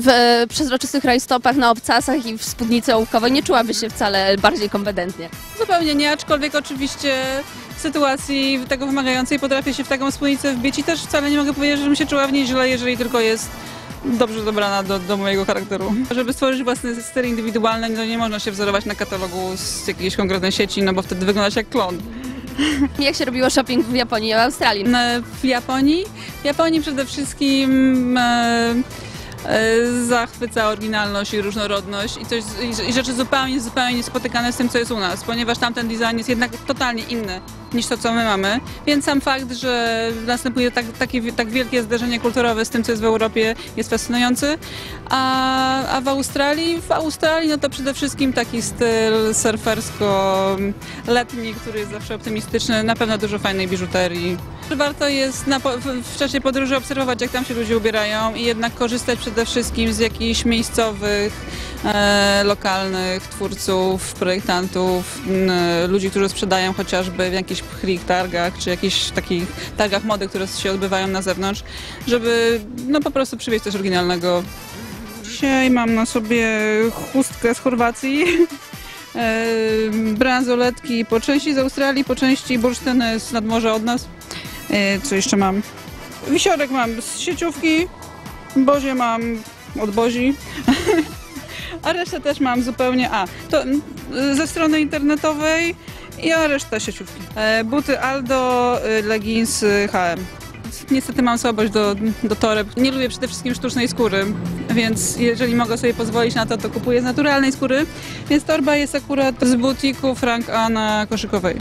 W e, przezroczystych rajstopach, na obcasach i w spódnicy ołówkowej nie czułabyś się wcale bardziej kompetentnie. Zupełnie nie, aczkolwiek oczywiście w sytuacji tego wymagającej potrafię się w taką spódnicę wbić i też wcale nie mogę powiedzieć, że bym się czuła w niej źle, jeżeli tylko jest dobrze dobrana do, do mojego charakteru. Żeby stworzyć własny styl indywidualny, no nie można się wzorować na katalogu z jakiejś konkretnej sieci, no bo wtedy wyglądasz jak klon. Jak się robiło shopping w Japonii i w Australii? E, W Japonii? W Japonii przede wszystkim e, zachwyca oryginalność i różnorodność i, coś, i rzeczy zupełnie, zupełnie niespotykane z tym, co jest u nas, ponieważ tamten design jest jednak totalnie inny niż to, co my mamy. Więc sam fakt, że następuje tak, takie, tak wielkie zderzenie kulturowe z tym, co jest w Europie, jest fascynujący. A, a w Australii? W Australii no to przede wszystkim taki styl surfersko-letni, który jest zawsze optymistyczny. Na pewno dużo fajnej biżuterii. Warto jest na, w, czasie podróży obserwować, jak tam się ludzie ubierają i jednak korzystać przede wszystkim z jakichś miejscowych, e, lokalnych twórców, projektantów, n, ludzi, którzy sprzedają chociażby w jakichś pchlik targach, czy jakichś takich targach mody, które się odbywają na zewnątrz, żeby no po prostu przywieźć coś oryginalnego. Dzisiaj mam na sobie chustkę z Chorwacji. bransoletki po części z Australii, po części bursztyny z nadmorza od nas. E, Co jeszcze mam? Wisiorek mam z sieciówki, bozie mam od bozi, a resztę też mam zupełnie, a to ze strony internetowej i a reszta sieciówki. E, Buty Aldo, e, leginsy H&M. Niestety mam słabość do, do toreb. Nie lubię przede wszystkim sztucznej skóry, więc jeżeli mogę sobie pozwolić na to, to kupuję z naturalnej skóry. Więc torba jest akurat z butiku Frank Anna Koszykowej.